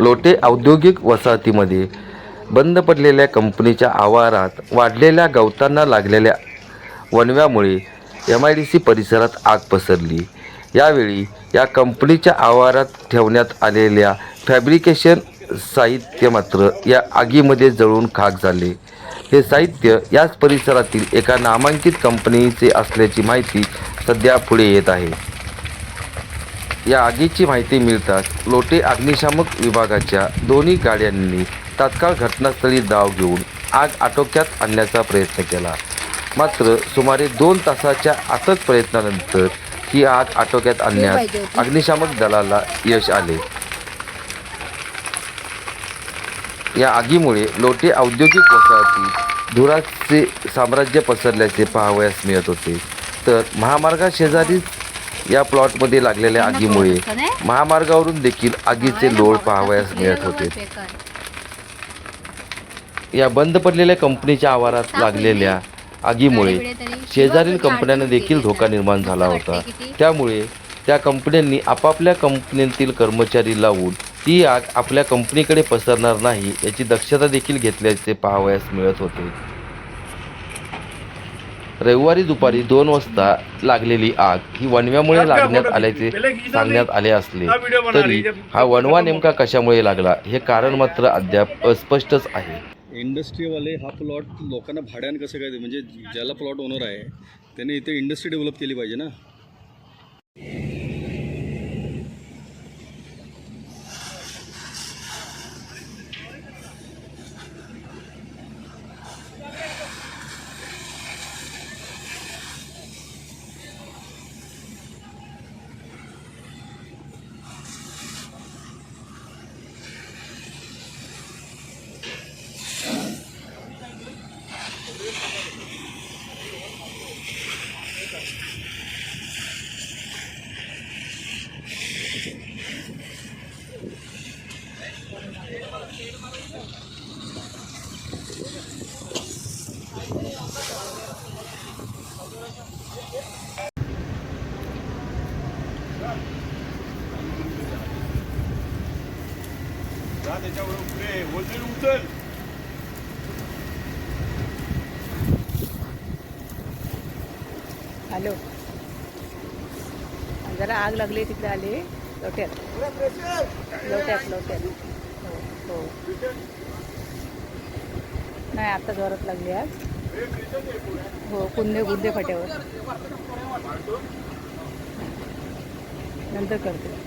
लोटे औद्योगिक वसाहतीमध्ये बंद पडलेल्या कंपनीच्या आवारात वाढलेल्या गवतांना लागलेल्या वणव्यामुळे एम आय डी सी परिसरात आग पसरली. यावेळी या कंपनीच्या आवारात ठेवण्यात आलेल्या फॅब्रिकेशन साहित्य मात्र या आगीमध्ये जळून खाक झाले. हे साहित्य याच परिसरातील एका नामांकित कंपनीचे असल्याची माहिती सध्या पुढे येत आहे. या आगीची माहिती मिळताच लोटे अग्निशामक विभागाच्या दोन्ही गाड्यांनी तात्काळ घटनास्थळी धाव घेऊन आग आटोक्यात आणण्याचा प्रयत्न केला. मात्र सुमारे दोन तासाच्या अथक प्रयत्नानंतर ही आग आटोक्यात आणण्यात अग्निशामक दलाला यश आले. या आगीमुळे लोटे औद्योगिक वसाहतीत धुराचे साम्राज्य पसरल्याचे पाहावयास मिळत होते. तर महामार्गाशेजारीच या प्लॉटमध्ये लागलेल्या आगीमुळे महामार्गावरून देखील आगीचे लोळ पाहावयास मिळत होते. या बंद पडलेल्या कंपनीच्या आवारात लागलेल्या आगीमुळे शेजारील कंपन्यांना देखील धोका निर्माण झाला होता. त्यामुळे त्या कंपन्यांनी आपापल्या कंपन्यांतील कर्मचारी लावून ती आग आपल्या कंपनीकडे पसरणार नाही याची दक्षता देखील घेतल्याचे पाहावयास मिळत होते. रविवारी दुपारी दोन वाजता लागलेली आग ही वणव्यामुळे लागण्यात आल्याचे सांगण्यात आले असले तरी हा वणवा नेमका कशामुळे लागला हे कारण मात्र अद्याप अस्पष्टच आहे. इंडस्ट्रीवाले हा प्लॉट लोकांना भाड्यानं कसं काय दे- म्हणजे ज्याला प्लॉट ओनर आहे त्याने इथे इंडस्ट्री डेव्हलप केली पाहिजे ना? हॅलो. जरा आग लागली तिकडे आले. लोट्यात. लोट्यात लोट्यात. हो. नाही आता जोरात लागली आज. हो कुंदे गुंदे फाट्यावर. नंतर करते.